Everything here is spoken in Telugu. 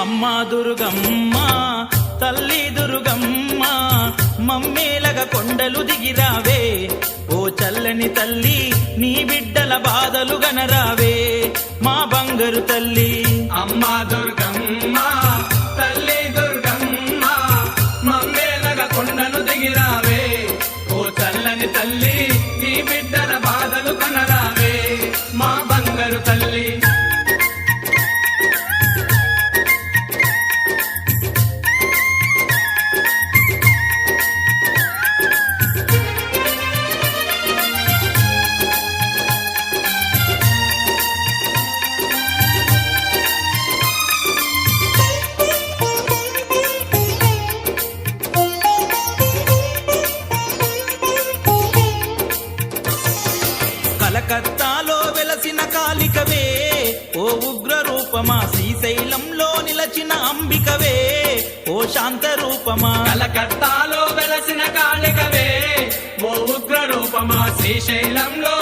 అమ్మ దుర్గమ్మ తల్లి దుర్గమ్మ మమ్మేలగ కొండలు దిగిరావే. ఓ చల్లని తల్లి నీ బిడ్డల బాధలు గనరావే. మా బంగారు తల్లి. అమ్మ దుర్గమ్మ తల్లి దుర్గమ్మ మమ్మేలగ కొండలు దిగిరావే. ఓ చల్లని తల్లి నీ బిడ్డల కలకత్తాలో వెలసిన కాలికవే ఓ ఉగ్ర రూపమా శ్రీశైలంలో నిలచిన అంబికవే. ఓ శాంత రూపమా కలకత్తాలో వెలసిన కాలికవే ఓ ఉగ్ర రూపమా శ్రీశైలంలో